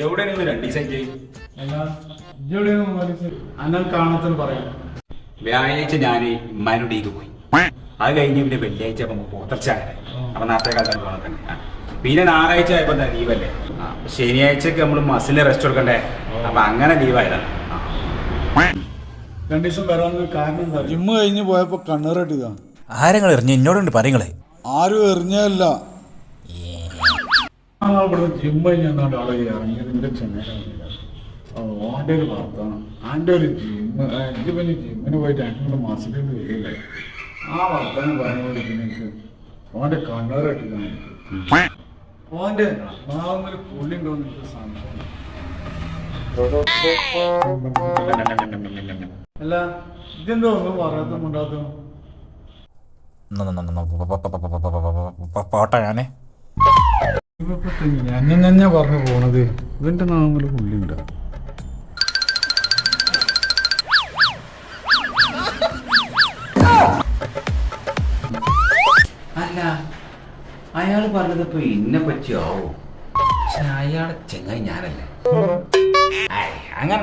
എവിടെ നിങ്ങൾ രണ്ടു ദിവസമായിട്ട് അന്നാൽ കാണാത്തെന്ന് പറയാം. വ്യാഴാഴ്ച ഞാൻ ഉമ്മാനോടേക്ക് പോയി. അത് കഴിഞ്ഞ് പിന്നെ വെള്ളിയാഴ്ച അപ്പൊ പോത്തർച്ച അങ്ങനെ അപ്പൊ നാളത്തെ കാലത്ത് പോകണം തന്നെ. പിന്നെ ഞായറാഴ്ച ആയപ്പോ എന്താ ലീവല്ലേ ശനിയാഴ്ചക്ക് നമ്മൾ മസിലിന് റെസ്റ്റ് കൊടുക്കണ്ടേ? അപ്പൊ അങ്ങനെ ലീവായതാണ്. രണ്ടു ദിവസം കാരണം എന്താ? ജിമ്മ് കഴിഞ്ഞ് പോയപ്പോ കണ്ണേറിട്ടിതാ ആരങ്ങൾ എറിഞ്ഞ് എന്നോടുണ്ട് പറയുങ്ങളെ. ആരും എറിഞ്ഞല്ല ഇവിടെ ജിമ്മ് കഴിഞ്ഞാണ്ട് ആളെ ഇറങ്ങിയത് എന്റെ ചെന്നൈ ഓന്റെ ഒരു വാർത്ത ആന്റെ ഒരു ജിമ്മ് ഇത് പിന്നെ ജിമ്മിന് പോയിട്ട് മൂന്ന് വരില്ലേ ആ വർത്തമാനം പറയുമ്പോൾ എനിക്ക് ഓന്റെ കണ്ണേറിട്ടിതാണ് ഓന്റെ നാവുമ്മൽ പുള്ളി എനിക്ക് അല്ല ഇതെന്തോ ഒന്നും പറയാത്ത ഞാനേ ഞാൻ ഞാൻ പറഞ്ഞു പോണത്. ഇവന്റെ നാമൽ പുള്ളിയുണ്ട. അല്ല അയാൾ പറഞ്ഞത് ഇപ്പൊ ഇന്നെ പറ്റിയാവോ പക്ഷെ അയാളെ ചെങ്ങായി ഞാനല്ലേ. അങ്ങനെ